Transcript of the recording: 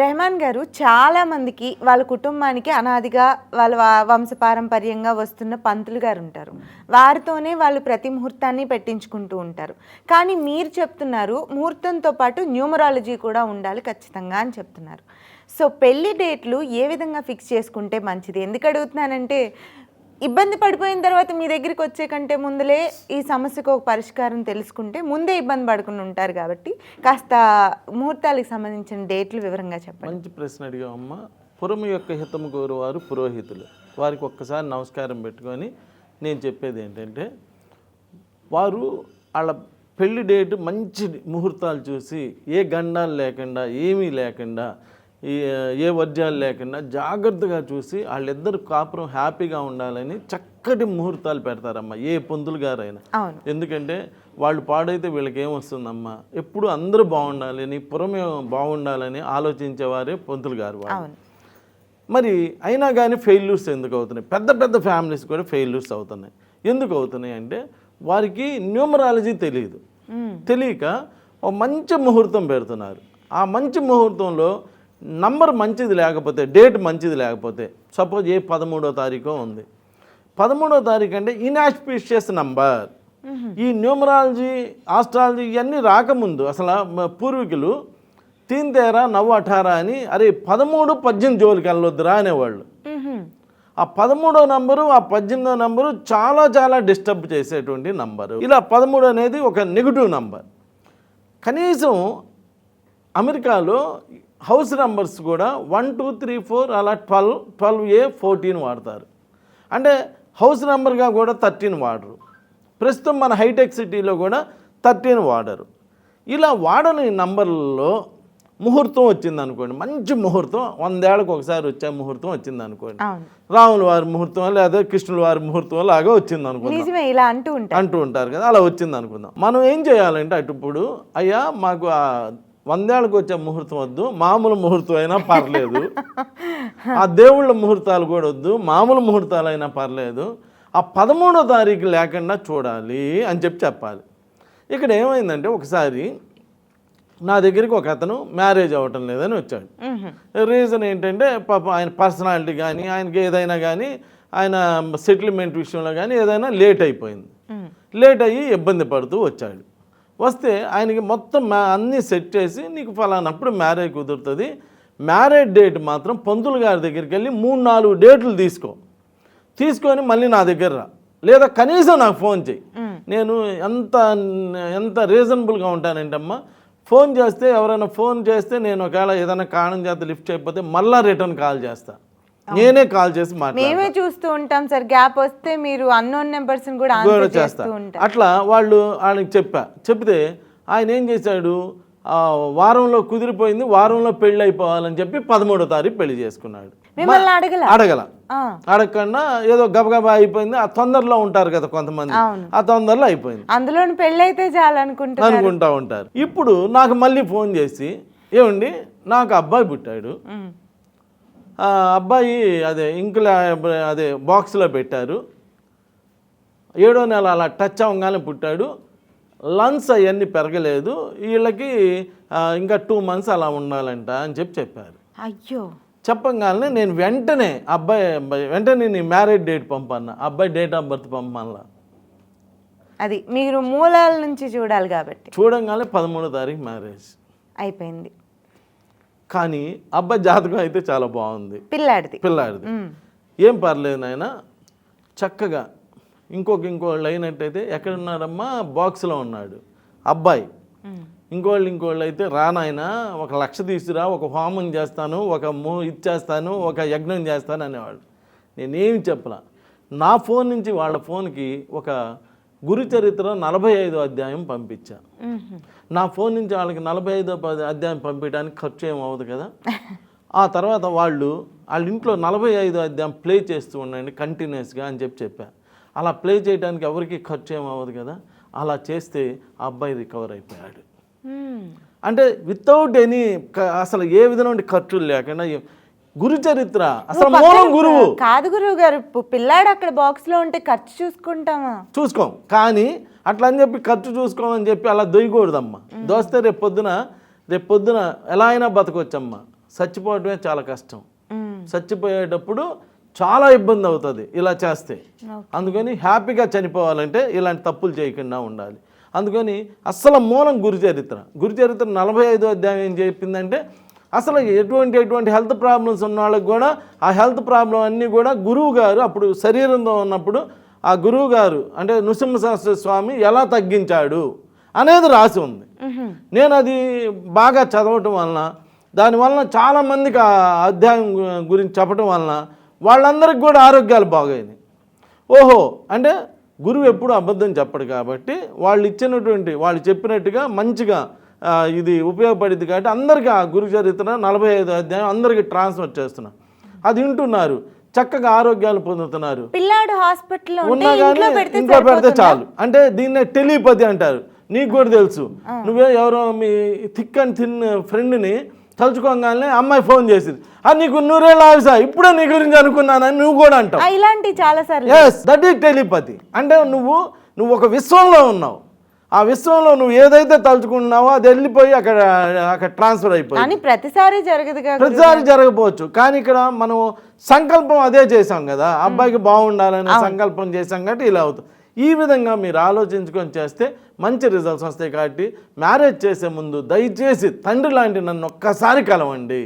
రెహమాన్ గారు చాలా మందికి వాళ్ళ కుటుంబానికి అనాదిగా వాళ్ళ వంశపారంపర్యంగా వస్తున్న పంతులు గారు ఉంటారు. వారితోనే వాళ్ళు ప్రతి ముహూర్తాన్ని పెట్టించుకుంటూ ఉంటారు. కానీ మీరు చెప్తున్నారు ముహూర్తంతో పాటు న్యూమరాలజీ కూడా ఉండాలి ఖచ్చితంగా అని చెప్తున్నారు. సో పెళ్ళి డేట్లు ఏ విధంగా ఫిక్స్ చేసుకుంటే మంచిది? ఎందుకు అడుగుతున్నానంటే ఇబ్బంది పడిపోయిన తర్వాత మీ దగ్గరికి వచ్చే కంటే ముందులే ఈ సమస్యకు ఒక పరిష్కారం తెలుసుకుంటే ముందే ఇబ్బంది పడకుండా ఉంటారు కాబట్టి కాస్త ముహూర్తాలకు సంబంధించిన డేట్లు వివరంగా చెప్పండి. మంచి ప్రశ్న అడిగామమ్మ పురం యొక్క హితము కోరువారు పురోహితులు. వారికి ఒక్కసారి నమస్కారం పెట్టుకొని నేను చెప్పేది ఏంటంటే వారు వాళ్ళ పెళ్ళి డేట్ మంచి ముహూర్తాలు చూసి ఏ గండాలు లేకుండా ఏమీ లేకుండా ఏ వర్జ్యాలు లేకుండా జాగ్రత్తగా చూసి వాళ్ళిద్దరు కాపురం హ్యాపీగా ఉండాలని చక్కటి ముహూర్తాలు పెడతారమ్మా ఏ పొందులు గారైనా. ఎందుకంటే వాళ్ళు పాడైతే వీళ్ళకి ఏమొస్తుందమ్మా ఎప్పుడు అందరూ బాగుండాలని పురమే బాగుండాలని ఆలోచించేవారే పొంతులు గారు వాళ్ళు. మరి అయినా కానీ ఫెయిల్యూర్స్ ఎందుకు అవుతున్నాయి? పెద్ద పెద్ద ఫ్యామిలీస్ కూడా ఫెయిల్యూర్స్ అవుతున్నాయి. ఎందుకు అవుతున్నాయి అంటే వారికి న్యూమరాలజీ తెలియదు. తెలియక ఒక మంచి ముహూర్తం పెడుతున్నారు. ఆ మంచి ముహూర్తంలో నంబర్ మంచిది లేకపోతే డేట్ మంచిది లేకపోతే సపోజ్ ఏ పదమూడో తారీఖు ఉంది. పదమూడో తారీఖు అంటే ఇన్ఆస్పిషియస్ నంబర్. ఈ న్యూమరాలజీ ఆస్ట్రాలజీ ఇవన్నీ రాకముందు అసలు పూర్వీకులు తీన్ తేరా నవ్వు అఠారా అని అరే పదమూడు పద్దెనిమిది జోలికి వెళ్ళొద్దురా అనేవాళ్ళు. ఆ పదమూడో నంబరు ఆ పద్దెనిమిదో నంబరు చాలా చాలా డిస్టర్బ్ చేసేటువంటి నంబరు. ఇలా పదమూడు అనేది ఒక నెగిటివ్ నంబర్. కనీసం అమెరికాలో హౌస్ నంబర్స్ కూడా వన్ టూ త్రీ ఫోర్ అలా ట్వెల్వ్ ట్వెల్వ్ ఏ ఫోర్టీన్ వాడతారు. అంటే హౌస్ నెంబర్గా కూడా థర్టీన్ వాడరు. ప్రస్తుతం మన హైటెక్ సిటీలో కూడా థర్టీన్ వాడరు. ఇలా వాడని నంబర్లలో ముహూర్తం వచ్చింది అనుకోండి మంచి ముహూర్తం వందేళ్ళకి ఒకసారి వచ్చే ముహూర్తం వచ్చింది అనుకోండి రాముల వారి ముహూర్తం లేదా కృష్ణుల వారి ముహూర్తం లాగా వచ్చింది అనుకుందాం నిజమే ఇలా అంటూ ఉంటారు. అంటూ ఉంటారు కదా అలా వచ్చింది అనుకుందాం మనం ఏం చేయాలంటే అటు ఇప్పుడు అయ్యా మాకు ఆ వందేళ్ళకి వచ్చే ముహూర్తం వద్దు మామూలు ముహూర్తం అయినా పర్లేదు. ఆ దేవుళ్ళ ముహూర్తాలు కూడా వద్దు మామూలు ముహూర్తాలు అయినా పర్లేదు. ఆ పదమూడో తారీఖు లేకుండా చూడాలి అని చెప్పి చెప్పాలి. ఇక్కడ ఏమైందంటే ఒకసారి నా దగ్గరికి ఒక అతను మ్యారేజ్ అవ్వటం లేదని వచ్చాడు. రీజన్ ఏంటంటే పాపం ఆయన పర్సనాలిటీ కానీ ఆయనకి ఏదైనా కానీ ఆయన సెటిల్మెంట్ విషయంలో కానీ ఏదైనా లేట్ అయిపోయింది. లేట్ అయ్యి ఇబ్బంది పడుతూ వచ్చాడు. వస్తే ఆయనకి మొత్తం మ్యా అన్నీ సెట్ చేసి నీకు ఫలానప్పుడు మ్యారేజ్ కుదురుతుంది. మ్యారేజ్ డేట్ మాత్రం పంతులు గారి దగ్గరికి వెళ్ళి మూడు నాలుగు డేట్లు తీసుకో. తీసుకొని మళ్ళీ నా దగ్గర రా. లేదా కనీసం నాకు ఫోన్ చేయి. నేను ఎంత ఎంత రీజనబుల్గా ఉంటానంటమ్మా. ఫోన్ చేస్తే ఎవరైనా ఫోన్ చేస్తే నేను ఒకవేళ ఏదైనా కారణం చేత లిఫ్ట్ అయిపోతే మళ్ళీ రిటర్న్ కాల్ చేస్తా. నేనే కాల్ చేసి మేమే చూస్తూ ఉంటాం సార్. గ్యాప్ వస్తే మీరు అన్నోన్ నెంబర్స్ కూడా చేస్తా. అట్లా వాళ్ళు ఆయనకి చెప్పా. చెప్తే ఆయన ఏం చేశాడు? వారంలో కుదిరిపోయింది వారంలో పెళ్ళి అయిపోవాలని చెప్పి పదమూడో తారీఖు పెళ్ళి చేసుకున్నాడు. అడగల? అడగల. అడగకుండా ఏదో గబగబా అయిపోయింది. ఆ తొందరలో ఉంటారు కదా కొంతమంది. ఆ తొందరలో అయిపోయింది. అందులోని పెళ్ళైతే చాలు అనుకుంటున్నారు అనుకుంటా ఉంటారు. ఇప్పుడు నాకు మళ్ళీ ఫోన్ చేసి ఏమండి నాకు అబ్బాయి పుట్టాడు. అబ్బాయి అదే ఇంకుల అదే బాక్స్లో పెట్టారు. ఏడో నెల అలా టచ్ అవ్వగానే పుట్టాడు. లంగ్స్ అవన్నీ పెరగలేదు. వీళ్ళకి ఇంకా టూ మంత్స్ అలా ఉండాలంట అని చెప్పి చెప్పారు. అయ్యో! చెప్పగానే నేను వెంటనే అబ్బాయి అబ్బాయి వెంటనే నీ మ్యారేజ్ డేట్ పంపన్నా. అబ్బాయి డేట్ ఆఫ్ బర్త్ పంపమల్లా అది మీరు మూలాల నుంచి చూడాలి కాబట్టి. చూడంగానే పదమూడో తారీఖు మ్యారేజ్. అయిపోయింది. కానీ అబ్బాయి జాతకం అయితే చాలా బాగుంది. పిల్లాడిది. పిల్లాడిది. ఏం పర్లేదు నాయన చక్కగా ఇంకొక ఇంకోళ్ళు అయినట్టయితే ఎక్కడున్నాడమ్మా బాక్స్లో ఉన్నాడు. అబ్బాయి. ఇంకోళ్ళు ఇంకోళ్ళు అయితే రానాయన ఒక లక్ష తీసుకురా ఒక హోమం చేస్తాను ఒక మూ ఇచ్చేస్తాను ఒక యజ్ఞం చేస్తాను అనేవాడు. నేనేమి చెప్పలా? నా ఫోన్ నుంచి వాళ్ళ ఫోన్కి ఒక గురు చరిత్ర నలభై ఐదో అధ్యాయం పంపించా మ్హూ. నా ఫోన్ నుంచి వాళ్ళకి నలభై ఐదో అధ్యాయం పంపించడానికి ఖర్చు ఏం అవ్వదు కదా? ఆ తర్వాత వాళ్ళు వాళ్ళ ఇంట్లో నలభై ఐదో అధ్యాయం ప్లే చేస్తూ ఉండండి కంటిన్యూస్గా అని చెప్పి చెప్పా. అలా ప్లే చేయడానికి ఎవరికి ఖర్చు ఏం అవ్వదు కదా? అలా చేస్తే ఆ అబ్బాయి రికవర్ అయిపోయాడు. అంటే వితౌట్ ఎనీ అసలు ఏ విధమైన ఖర్చులు లేకుండా గురు చరిత్ర అసలు మూలం గురువు. కాదు గురువు గారు పిల్లాడు అక్కడ బాక్స్లో ఉంటే ఖర్చు చూసుకుంటామా? చూసుకోం. కానీ అట్లా అని చెప్పి ఖర్చు చూసుకోమని చెప్పి అలా దొయ్యకూడదమ్మా. దోస్తే రేపు పొద్దున రేపు పొద్దున ఎలా అయినా బతకొచ్చమ్మా. చచ్చిపోవడమే చాలా కష్టం. చచ్చిపోయేటప్పుడు చాలా ఇబ్బంది అవుతుంది ఇలా చేస్తే. అందుకని హ్యాపీగా చనిపోవాలంటే ఇలాంటి తప్పులు చేయకుండా ఉండాలి. అందుకని అస్సలు మూలం గురు చరిత్ర గురు చరిత్ర నలభై ఐదో అధ్యాయం ఏం చెప్పిందంటే అసలు ఎటువంటి ఎటువంటి హెల్త్ ప్రాబ్లమ్స్ ఉన్న వాళ్ళకి కూడా ఆ హెల్త్ ప్రాబ్లం అన్నీ కూడా గురువు గారు అప్పుడు శరీరంలో ఉన్నప్పుడు ఆ గురువు గారు అంటే నృసింహశాస్త్ర స్వామి ఎలా తగ్గించాడు అనేది రాసి ఉంది. నేను అది బాగా చదవటం వలన దానివలన చాలామందికి ఆ అధ్యాయం గురించి చెప్పడం వలన వాళ్ళందరికీ కూడా ఆరోగ్యాలు బాగైనాయి ఓహో అంటే గురువు ఎప్పుడు అబద్ధం చెప్పడు కాబట్టి వాళ్ళు ఇచ్చినటువంటి వాళ్ళు చెప్పినట్టుగా మంచిగా ఇది ఉపయోగపడింది కాబట్టి అందరికీ ఆ గురు చరిత్ర నలభై ఐదు అధ్యాయం అందరికీ ట్రాన్స్ఫర్ చేస్తున్నా. అది వింటున్నారు చక్కగా ఆరోగ్యాలు పొందుతున్నారు. పిల్లాడు హాస్పిటల్లో ఉంటే ఉన్నా కానీ ఇంట్లో పెడితే? చాలు. అంటే దీన్నే టెలిపతి అంటారు. నీకు కూడా తెలుసు. నువ్వే ఎవరో మీ థిక్ అండ్ థిన్ ఫ్రెండ్ని తలుచుకోగానే అమ్మాయి ఫోన్ చేసింది. అది నీకు నూరేళ్ళ ఆవిసా ఇప్పుడే నీ గురించి అనుకున్నానని నువ్వు కూడా అంటావు. ఇలాంటి చాలా సార్లు ఎస్ దట్ ఈస్ టెలిపతి అంటే నువ్వు నువ్వు ఒక విశ్వంలో ఉన్నావు. ఆ విశ్వంలో నువ్వు ఏదైతే తలుచుకుంటున్నావో అది వెళ్ళిపోయి అక్కడ అక్కడ ట్రాన్స్ఫర్ అయిపోయి కానీ ప్రతిసారి జరగదు ప్రతిసారి జరగకపోవచ్చు కానీ ఇక్కడ మనం సంకల్పం అదే చేసాం కదా. అబ్బాయికి బాగుండాలనే సంకల్పం చేసాం కాబట్టి ఇలా అవుతుంది. ఈ విధంగా మీరు ఆలోచించుకొని చేస్తే మంచి రిజల్ట్స్ వస్తాయి కాబట్టి మ్యారేజ్ చేసే ముందు దయచేసి తండ్రి లాంటి నన్ను ఒక్కసారి కలవండి.